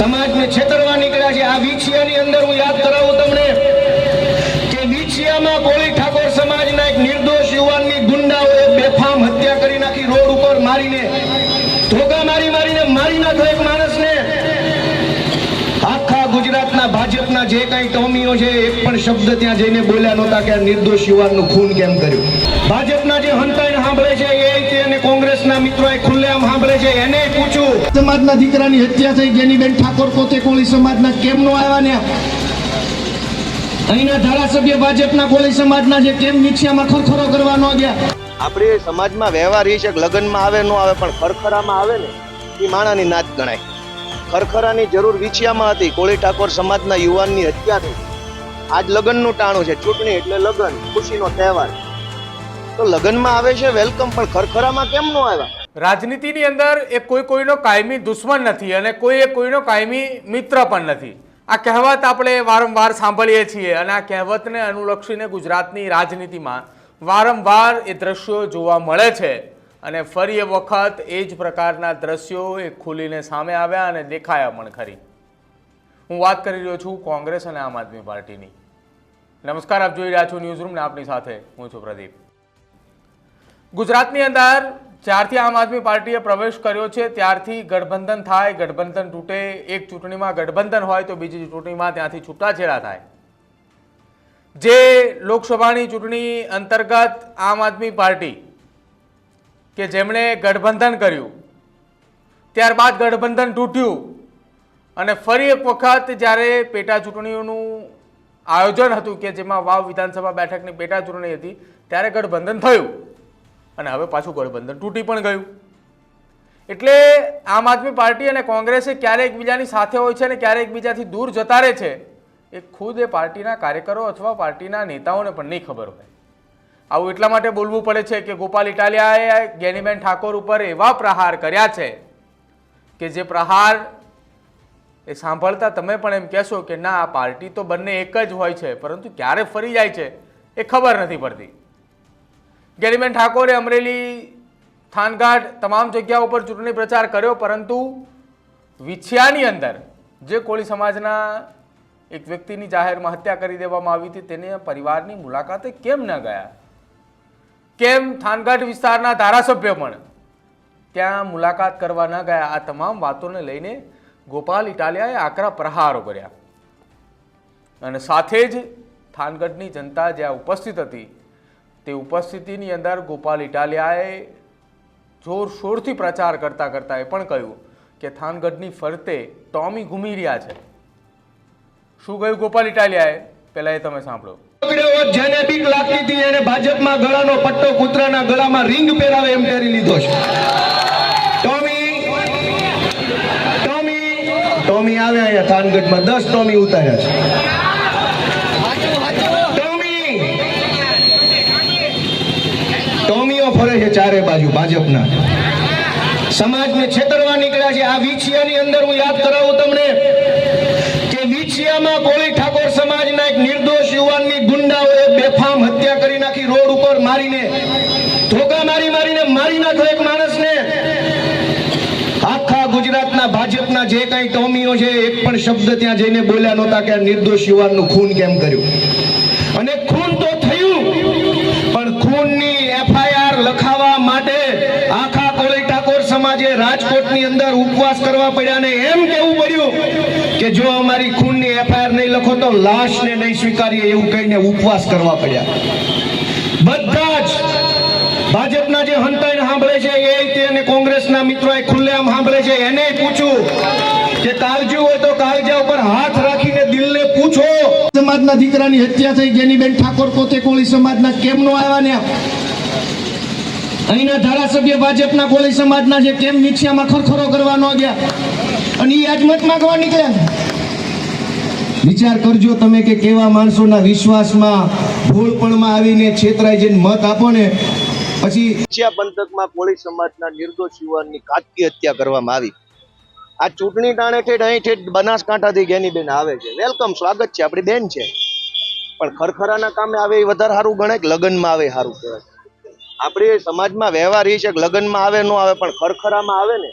સમાજને છેતરવા નીકળ્યા છે. આ વીછિયાની અંદર હું યાદ કરાવું તમને કે વીછિયામાં કોળી ઠાકોર સમાજના એક નિર્દોષ યુવાનની ગુંડાઓએ બેફામ હત્યા કરી નાખી, રોડ ઉપર મારીને, ધોકા મારી મારીને મારી નાખ્યો એક માણસને. આખા ગુજરાતના ભાજપના જે કાંઈ ટોમીઓ છે એક પણ શબ્દ ત્યાં જઈને બોલ્યા નહોતા કે આ નિર્દોષ યુવાનનું ખૂન કેમ કર્યું? ભાજપના જે હંતાઈને સાંભળે છે ખુલ્લેઆમ સાંભળે છે એને પૂછું. સમાજના દીકરાની હત્યા થઈ ગેનીબેન ઠાકોર પોતે કોળી સમાજના કેમ નો આવ્યા ને? અહીંના ધારાસભ્ય ભાજપના કોળી સમાજના જે કેમ નીચિયામાં ખરખરો કરવા ન ગયા? આપણે સમાજમાં વ્યવહાર એ છે કે લગ્નમાં આવે ન આવે પણ ખરખરામાં આવે ને એ માણાની નાચ ગણાય. ખરખરાની જરૂર વિછિયામાં હતી. કોળી ઠાકોર સમાજના યુવાનની હત્યા થઈ. આજ લગ્નનું ટાણું છે. ચૂંટણી એટલે લગ્ન ખુશીનો તહેવાર. તો લગ્નમાં આવે છે વેલકમ પણ ખરખરામાં કેમ ન આવ્યા? રાજનીતિની અંદર એ કોઈ કોઈનો કાયમી દુશ્મન નથી અને કોઈ એ કોઈનો કાયમી મિત્ર પણ નથી. આ કહેવત આપણે વારંવાર સાંભળીએ છીએ અને આ કહેવતને અનુલક્ષીને ગુજરાતની રાજનીતિમાં વારંવાર એ દ્રશ્યો જોવા મળે છે અને ફરી એ વખત એ જ પ્રકારના દ્રશ્યો એ ખુલીને સામે આવ્યા અને દેખાયા પણ ખરી. હું વાત કરી રહ્યો છું કોંગ્રેસ અને આમ આદમી પાર્ટીની. નમસ્કાર, આપ જોઈ રહ્યા છો ન્યૂઝ રૂમને આપની સાથે હું છું પ્રદીપ. ગુજરાતની અંદર જ્યારથી આમ આદમી પાર્ટીએ પ્રવેશ કર્યો છે, ત્યારથી ગઠબંધન થાય, ગઠબંધન તૂટે, એક ચૂંટણીમાં ગઠબંધન હોય તો બીજી ચૂંટણીમાં ત્યાંથી છૂટાછેડા થાય. જે લોકસભાની ચૂંટણી અંતર્ગત આમ આદમી પાર્ટી કે જેમણે ગઠબંધન કર્યું, ત્યારબાદ ગઠબંધન તૂટ્યું અને ફરી એક વખત જ્યારે પેટા ચૂંટણીઓનું આયોજન હતું કે જેમાં વાવ વિધાનસભા બેઠકની પેટા ચૂંટણી હતી, ત્યારે ગઠબંધન થયું. અને હવે પાછું ગઠબંધન તૂટી પણ ગયું. એટલે આમ આદમી પાર્ટી અને કોંગ્રેસે ક્યારે એકબીજાની સાથે હોય છે અને ક્યારે એકબીજાથી દૂર જતા રહે છે, એ ખુદ એ પાર્ટીના કાર્યકરો અથવા પાર્ટીના નેતાઓને પણ નહીં ખબર હોય. આવું એટલા માટે બોલવું પડે છે કે ગોપાલ ઇટાલિયાએ ગેનીબેન ઠાકોર ઉપર એવા પ્રહાર કર્યા છે કે જે પ્રહાર એ સાંભળતા તમે પણ એમ કહેશો કે ના, આ પાર્ટી તો બંને એક જ હોય છે, પરંતુ ક્યારે ફરી જાય છે એ ખબર નથી પડતી. ગેરીબેન ઠાકોરે અમરેલી થાનઘાટ તમામ જગ્યાઓ ઉપર ચૂંટણી પ્રચાર કર્યો, પરંતુ વિછિયાની અંદર જે કોળી સમાજના એક વ્યક્તિની જાહેરમાં હત્યા કરી દેવામાં આવી હતી, તેને પરિવારની મુલાકાતે કેમ ન ગયા? કેમ થાનઘાટ વિસ્તારના ધારાસભ્ય પણ ત્યાં મુલાકાત કરવા ન ગયા? આ તમામ વાતોને લઈને ગોપાલ ઇટાલિયાએ આકરા પ્રહારો કર્યા. અને સાથે જ થાનગઢની જનતા જ્યાં ઉપસ્થિત હતી તે ઉપસ્થિતિની અંદર ગોપાલ ઇટાલિયાએ જોરશોરથી પ્રચાર કરતાં કરતાં એ પણ કહ્યું કે થાનગઢની ફરતે ટોમી ઘૂમી રહ્યા છે. શું કહ્યું ગોપાલ ઇટાલિયાએ? પહેલા એ તમે સાંભળો. જેને બીક લાગતી હતી, એને ભાજપમાં ગળાનો પટ્ટો કૂતરાના ગળામાં રિંગ પહેરાવે એમ પહેરી લીધો છે. ટોમી ટોમી ટોમી આવ્યા અહીંયા થાનગઢમાં. દસ ટોમી ઉતાર્યા છે ટોમી ટોમીઓ ફરે છે ચારે બાજુ ભાજપના. સમાજને છેતરવા નીકળ્યા છે. આ વીછિયાની અંદર હું યાદ કરાવું તમને કે વિછિયામાં કોળી ઠાકોર સમાજના એક નિર્દોષ યુવાનની ગુંડાઓએ બેફામ હત્યા કરી નાખી, રોડ ઉપર મારીને, ધોકા મારી મારીને મારી નાખ્યો એક માણસને. આખા ગુજરાતના ભાજપના જે કાંઈ ટોમીઓ છે, એક પણ શબ્દ ત્યાં જઈને બોલ્યા નહોતા કે આ નિર્દોષ યુવાનનું ખૂન કેમ કર્યું? રાજકોટની અંદર ઉપવાસ કરવા પડ્યા ને એમ કેવું પડ્યું કે જો અમારી ખૂનની એફઆઈઆર નહીં લખો તો લાશને નહીં સ્વીકારીએ એવું કહીને ઉપવાસ કરવા પડ્યા. બધા જ ભાજપના જે હંતાઈને સાંભળે છે, એ તે અને કોંગ્રેસના એ ખુલ્લેઆમ સાંભળે છે. એને પૂછું કે કાળજી હોય તો કાળજા ઉપર હાથ રાખીને દિલને પૂછો. સમાજના દીકરાની હત્યા થઈ, ગેનીબેન ઠાકોર પોતે કોળી સમાજના કેમ નો આવ્યા ને અહીંના ધારાસભ્ય ભાજપના કોળી સમાજના જે કેમ મિથિયામાં ખરખરો કરવા ન ગયા, અને એ આજ મત માંગવા નીકળ્યા. વિચાર કરજો તમે કે કેવા માણસોના વિશ્વાસમાં ભૂલપણમાં આવીને છેતરાઈ જઈને મત આપો ને, પછી મિથિયા પંથકમાં કોળી સમાજના નિર્દોષ યુવાનની કાચકી હત્યા કરવામાં આવી. આ ચૂંટણી ટાણે ઠેઠ, અહીં ઠેઠ બનાસકાંઠાથી જ્ઞાનીબેન આવે છે. વેલકમ, સ્વાગત છે, આપણી બેન છે. પણ ખરખરાના કામે આવે એ વધારે સારું ગણાય કે લગ્નમાં આવે સારું કહેવાય? આપણે સમાજમાં વ્યવહાર એ છે કે લગ્નમાં આવે ન આવે પણ ખરખરામાં આવે ને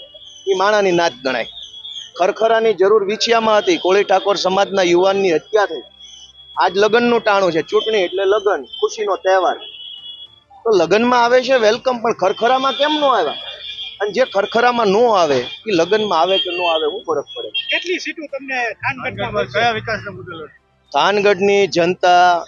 એ માણાની નાચ ગણાય. ખરખરાની જરૂર વિછિયામાં હતી. કોળી ઠાકોર સમાજના યુવાનની હત્યા થઈ. આજ લગ્નનું ટાણું છે. ચૂંટણી એટલે લગ્ન ખુશીનો તહેવાર. તો લગ્નમાં આવે છે વેલકમ પણ ખરખરામાં કેમ ન આવ્યા? અને જે ખરખરામાં ન આવે એ લગ્નમાં આવે કે ન આવે હું ફરક પડે. કેટલી સીટો તમને થાનગઢમાં કયા વિકાસનો મુદ્દો થાનગઢની જનતા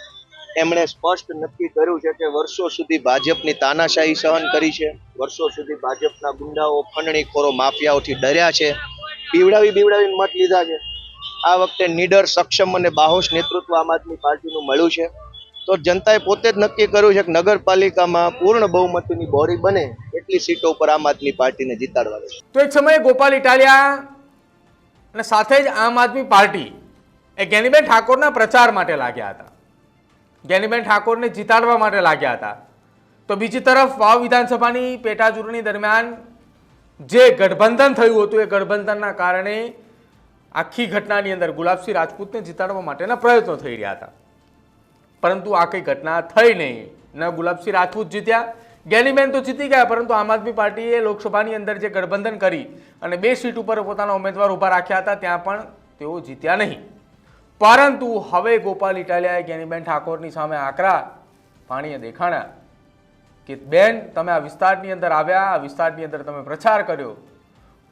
એમણે સ્પષ્ટ નક્કી કર્યું છે કે વર્ષો સુધી ભાજપની તાનાશાહી સહન કરી છે. વર્ષો સુધી ભાજપના ગુંડાઓ, ફંડણીખોરો, માફિયાઓથી ડર્યા છે. બીવડાવી બીવડાવી મત લીધા છે. આ વખતે નીડર, સક્ષમ અને બાહોશ નેતૃત્વ આમ આદમી પાર્ટીનું મળ્યું છે. તો જનતાએ પોતે જ નક્કી કર્યું છે કે નગરપાલિકામાં પૂર્ણ બહુમતીની બોરી બને એટલી સીટો ઉપર આમ આદમી પાર્ટીને જીતાડવાની છે તો એક સમયે ગોપાલ ઇટાલિયા અને સાથે જ આમ આદમી પાર્ટી એ જ્ઞાનીબેન ઠાકોરના પ્રચાર માટે લાગ્યા હતા. જ્ઞાનીબેન ઠાકોરને જીતાડવા માટે લાગ્યા હતા. તો બીજી તરફ વાવ વિધાનસભાની પેટા ચૂંટણી દરમિયાન જે ગઠબંધન થયું હતું, એ ગઠબંધનના કારણે આખી ઘટનાની અંદર ગુલાબસિંહ રાજપૂતને જીતાડવા માટેના પ્રયત્નો થઈ રહ્યા હતા. પરંતુ આ કઈ ઘટના થઈ નહીં. ન ગુલાબસિંહ રાજપૂત જીત્યા જ્ઞાનીબેન તો જીતી ગયા, પરંતુ આમ આદમી પાર્ટીએ લોકસભાની અંદર જે ગઠબંધન કરી અને બે સીટ ઉપર પોતાના ઉમેદવાર ઊભા રાખ્યા હતા, ત્યાં પણ તેઓ જીત્યા નહીં. પરંતુ હવે ગોપાલ ઇટાલિયાએ જ્ઞાનીબેન ઠાકોરની સામે આકરા પાણીએ દેખાણા કે બેન, તમે આ વિસ્તારની અંદર આવ્યા, આ વિસ્તારની અંદર તમે પ્રચાર કર્યો.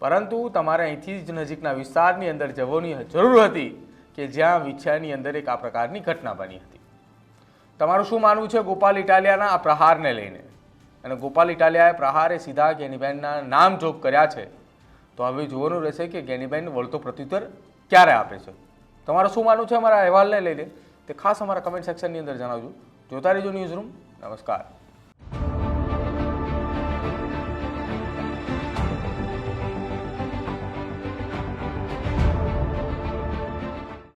પરંતુ તમારે અહીંથી જ નજીકના વિસ્તારની અંદર જવાની જરૂર હતી કે જ્યાં વિછ્યાની અંદર એક આ પ્રકારની ઘટના બની હતી. તમારું શું માનવું છે ગોપાલ ઇટાલિયાના આ પ્રહારને લઈને? અને ગોપાલ ઇટાલિયાએ પ્રહારે સીધા ગેનીબેનના નામ જોગ કર્યા છે. તો હવે જોવાનું રહેશે કે ગેનીબેન વળતો પ્રત્યુત્તર ક્યારે આપે છે? તમારું શું માનવું છે? અમારા અહેવાલને લઈને તે ખાસ અમારા કમેન્ટ સેક્શનની અંદર જણાવજો. જોતા રહેજો ન્યૂઝ રૂમ નમસ્કાર.